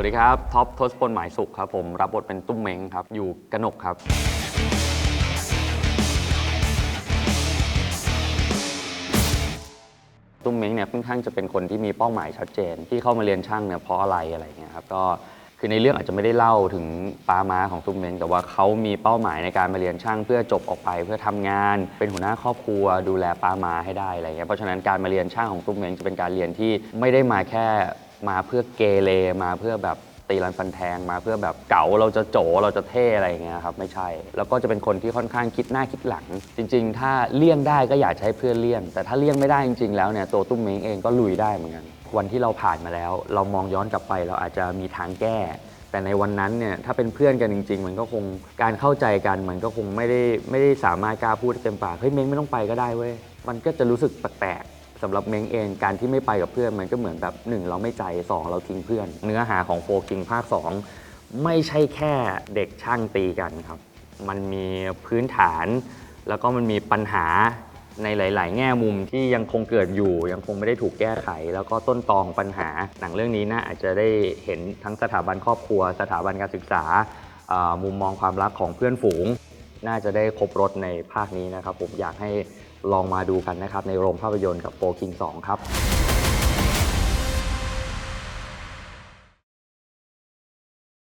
วัสดีครับ ท็อปทศพลหมายสุขครับผม รับบทเป็นตุ้มเม้งครับ อยู่กนกครับ ตุ้มเม้งเนี่ยค่อนข้างจะเป็นคนที่มีเป้าหมายชัดเจน ที่เข้ามาเรียนช่างเนี่ยเพราะอะไรอะไรเงี้ยครับ ก็คือในเรื่องอาจจะไม่ได้เล่าถึงปาม้าของตุ้มเม้งแต่ว่าเขามีเป้าหมายในการมาเรียนช่างเพื่อจบออกไป เพื่อทำงาน เป็นหัวหน้าครอบครัว ดูแลปาม้าให้ได้อะไรเงี้ยเพราะฉะนั้นการมาเรียนช่างของตุ้มเม้งจะเป็นการเรียนที่ไม่ได้มาแค่ มาเพื่อเกเรมาเพื่อแบบตีรันฟันแทงมาเพื่อแบบเก๋าเราจะโจเราจะเท่อะไรอย่างเงี้ยครับไม่ใช่ แล้วก็จะเป็นคนที่ค่อนข้างคิดหน้าคิดหลัง จริง ๆ ถ้าเลี่ยงได้ก็อยากใช้เพื่อนเลี่ยง แต่ถ้าเลี่ยงไม่ได้จริง ๆ แล้วเนี่ยตัวตุ้มเม้งเองก็ลุยได้เหมือนกันวันที่เราผ่านมาแล้ว เรามองย้อนกลับไปเราอาจจะมีทางแก้ แต่ในวันนั้นเนี่ยถ้าเป็นเพื่อนกันจริง ๆ มันก็คงการเข้าใจกัน มันก็คงไม่ได้ไม่ได้สามารถกล้าพูดเต็มปากเฮ้ยเม้งไม่ต้องไปก็ได้เว้ยมันก็จะรู้สึกแปลก สำหรับเม้งเองการที่ไม่ไปกับเพื่อนมันก็เหมือนแบบหนึ่งเราไม่ใจสองเราทิ้งเพื่อน เนื้อหาของโฟกิงภาค 2 ไม่ใช่แค่เด็กช่างตีกันครับ มันมีพื้นฐาน แล้วก็มันมีปัญหาในหลาย ๆ แง่มุมที่ยังคงเกิดอยู่ ยังคงไม่ได้ถูกแก้ไข แล้วก็ต้นตอของปัญหา หนังเรื่องนี้น่าอาจจะได้เห็นทั้งสถาบันครอบครัว สถาบันการศึกษาอ่ามุมมองความรักของเพื่อนฝูง น่าจะได้ครบรถในภาคนี้นะครับ ผมอยากให้ลองมาดูกันนะครับ ในโรงภาพยนตร์กับโฟกิง2 ครับ